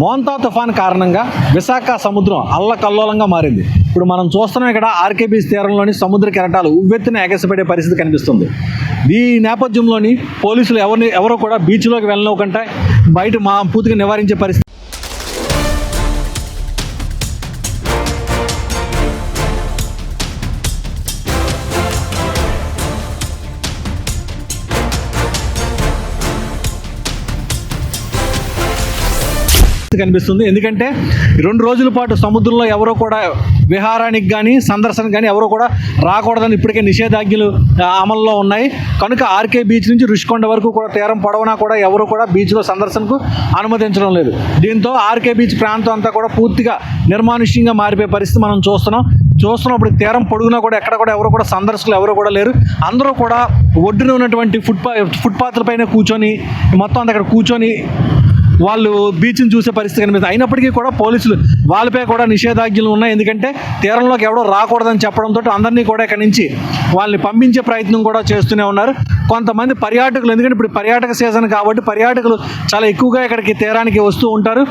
మోంతా తుఫాన్ కారణంగా విశాఖ సముద్రం అల్లకల్లోలంగా మారింది. ఇప్పుడు మనం చూస్తున్నాం ఇక్కడ ఆర్కే బీచ్ తీరంలోని సముద్ర కెరటాలు ఉవ్వెత్తున ఎగసిపడే పరిస్థితి కనిపిస్తుంది. ఈ నేపథ్యంలోని పోలీసులు ఎవరిని ఎవరో కూడా బీచ్లోకి వెళ్ళనివ్వకుండా బయట మా పూర్తిగా నివారించే పరిస్థితి కనిపిస్తుంది. ఎందుకంటే రెండు రోజుల పాటు సముద్రంలో ఎవరో కూడా విహారానికి కానీ సందర్శనకు కానీ ఎవరో కూడా రాకూడదని ఇప్పటికే నిషేధాజ్ఞలు అమల్లో ఉన్నాయి. కనుక ఆర్కే బీచ్ నుంచి రుషికొండ వరకు కూడా తీరం పొడవునా కూడా ఎవరు కూడా బీచ్లో సందర్శనకు అనుమతించడం లేదు. దీంతో ఆర్కే బీచ్ ప్రాంతం అంతా కూడా పూర్తిగా నిర్మానుష్యంగా మారిపోయే పరిస్థితి మనం చూస్తున్నాం. చూస్తున్నప్పుడు తీరం పొడుగునా కూడా ఎక్కడ కూడా ఎవరు కూడా సందర్శకులు ఎవరు కూడా లేరు. అందరూ కూడా ఒడ్డున ఉన్నటువంటి ఫుట్పా ఫుట్పాత్ల పైన కూర్చొని మొత్తం అంతా అక్కడ కూర్చొని వాళ్ళు బీచ్ని చూసే పరిస్థితి కనిపిస్తుంది. అయినప్పటికీ కూడా పోలీసులు వాళ్ళపై కూడా నిషేధాజ్ఞలు ఉన్నాయి. ఎందుకంటే తీరంలోకి ఎవడో రాకూడదని చెప్పడంతో అందరినీ కూడా ఇక్కడి నుంచి వాళ్ళని పంపించే ప్రయత్నం కూడా చేస్తూనే ఉన్నారు. కొంతమంది పర్యాటకులు ఎందుకంటే ఇప్పుడు పర్యాటక సీజన్ కాబట్టి పర్యాటకులు చాలా ఎక్కువగా ఇక్కడికి తీరానికి వస్తూ ఉంటారు.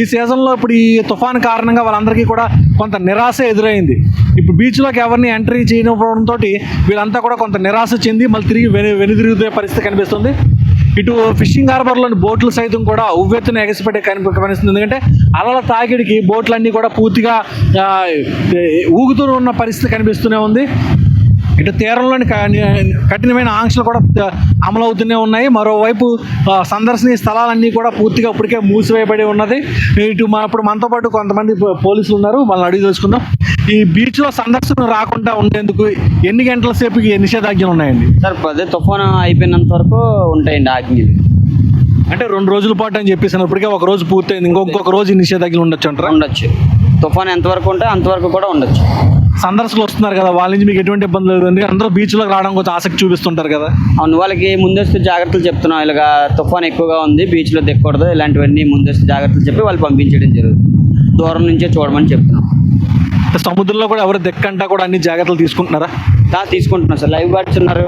ఈ సీజన్లో ఇప్పుడు ఈ తుఫాన్ కారణంగా వాళ్ళందరికీ కూడా కొంత నిరాశ ఎదురైంది. ఇప్పుడు బీచ్లోకి ఎవరిని ఎంట్రీ చేయకపోవడంతో వీళ్ళంతా కూడా కొంత నిరాశ చెంది మళ్ళీ తిరిగి వెను వెనుదిరిగే పరిస్థితి కనిపిస్తుంది. ఇటు ఫిషింగ్ హార్బర్లోని బోట్లు సైతం కూడా ఉవ్వెత్తున ఎగసిపెట్టే కనిపి కనిపిస్తుంది ఎందుకంటే అలల తాకిడికి బోట్లన్నీ కూడా పూర్తిగా ఊగుతూ ఉన్న పరిస్థితి కనిపిస్తూనే ఉంది. ఇటు తీరంలోని కఠినమైన ఆంక్షలు కూడా అమలవుతూనే ఉన్నాయి. మరోవైపు సందర్శనీయ స్థలాలన్నీ కూడా పూర్తిగా ఇప్పటికే మూసివేయబడి ఉన్నది. ఇటు మన ఇప్పుడు మనతో పాటు కొంతమంది పోలీసులు ఉన్నారు. వాళ్ళని అడిగి తెలుసుకుందాం. ఈ బీచ్లో సందర్శన రాకుండా ఉండేందుకు ఎన్ని గంటల సేపు ఈ నిషేధాజ్ఞలు ఉన్నాయండి? సార్ అదే తుఫాను అయిపోయినంత వరకు ఉంటాయండి ఆజ్ఞలు. అంటే రెండు రోజుల పాటు అని చెప్పేసి ఇప్పటికే ఒక రోజు పూర్తయింది. ఇంకొక రోజు నిషేధాజ్ఞలు ఉండొచ్చు అంటారా? ఉండొచ్చు. తుఫాన్ ఎంతవరకు ఉంటే అంతవరకు కూడా ఉండొచ్చు. సందర్శకులు వస్తున్నారు కదా వాళ్ళ నుంచి మీకు ఎటువంటి ఇబ్బంది లేదు. ఎందుకంటే అందరూ బీచ్లోకి రావడం కొంచెం ఆసక్తి చూపిస్తుంటారు కదా. అవును వాళ్ళకి ముందస్తు జాగ్రత్తలు చెప్తున్నాం. ఇలాగా తుఫాన్ ఎక్కువగా ఉంది బీచ్లో దిక్కకూడదు ఇలాంటివన్నీ ముందస్తు జాగ్రత్తలు చెప్పి వాళ్ళు పంపించడం జరుగుతుంది. దూరం నుంచే చూడమని చెప్తున్నాం. సముద్రంలో కూడా ఎవరు దెక్కంటా కూడా అన్ని జాగ్రత్తలు తీసుకుంటున్నారా? దా తీసుకుంటున్నాం సార్. లైవ్ గార్డ్స్ ఉన్నారు.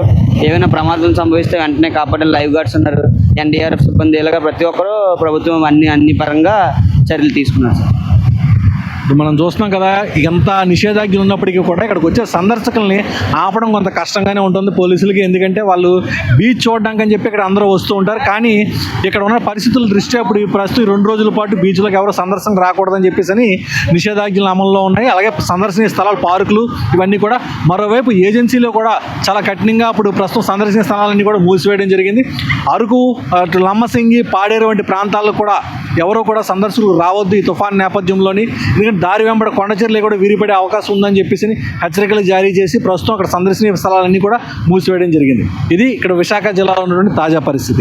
ఏమైనా ప్రమాదం సంభవిస్తే వెంటనే కాపాడే లైవ్ గార్డ్స్ ఉన్నారు. ఎన్డీఆర్ఎఫ్ సిబ్బంది ఇలాగా ప్రతి ఒక్కరూ ప్రభుత్వం అన్ని అన్ని పరంగా చర్యలు తీసుకున్నారు సార్. ఇప్పుడు మనం చూస్తున్నాం కదా ఎంత నిషేధాజ్ఞలు ఉన్నప్పటికీ కూడా ఇక్కడికి వచ్చే సందర్శకుల్ని ఆపడం కొంత కష్టంగానే ఉంటుంది పోలీసులకి. ఎందుకంటే వాళ్ళు బీచ్ చూడడానికి అని చెప్పి ఇక్కడ అందరూ వస్తూ ఉంటారు. కానీ ఇక్కడ ఉన్న పరిస్థితుల దృష్ట్యా ఇప్పుడు ఈ ప్రస్తుతం రెండు రోజుల పాటు బీచ్లకు ఎవరు సందర్శన రాకూడదని చెప్పేసి అని నిషేధాజ్ఞలు అమల్లో ఉన్నాయి. అలాగే సందర్శనీయ స్థలాలు పార్కులు ఇవన్నీ కూడా మరోవైపు ఏజెన్సీలో కూడా చాలా కఠినంగా ఇప్పుడు ప్రస్తుతం సందర్శన స్థలాలన్నీ కూడా మూసివేయడం జరిగింది. అరకు అటు లమ్మసింగి పాడేరు వంటి ప్రాంతాల్లో కూడా ఎవరో కూడా సందర్శకులు రావద్దు ఈ తుఫాన్ నేపథ్యంలోని. ఎందుకంటే దారి వెంబడి కొండచర్లు కూడా విరిపడే అవకాశం ఉందని చెప్పేసి హెచ్చరికలు జారీ చేసి ప్రస్తుతం అక్కడ సందర్శనీయ స్థలాలన్నీ కూడా మూసివేయడం జరిగింది. ఇది ఇక్కడ విశాఖ జిల్లాలో ఉన్నటువంటి తాజా పరిస్థితి.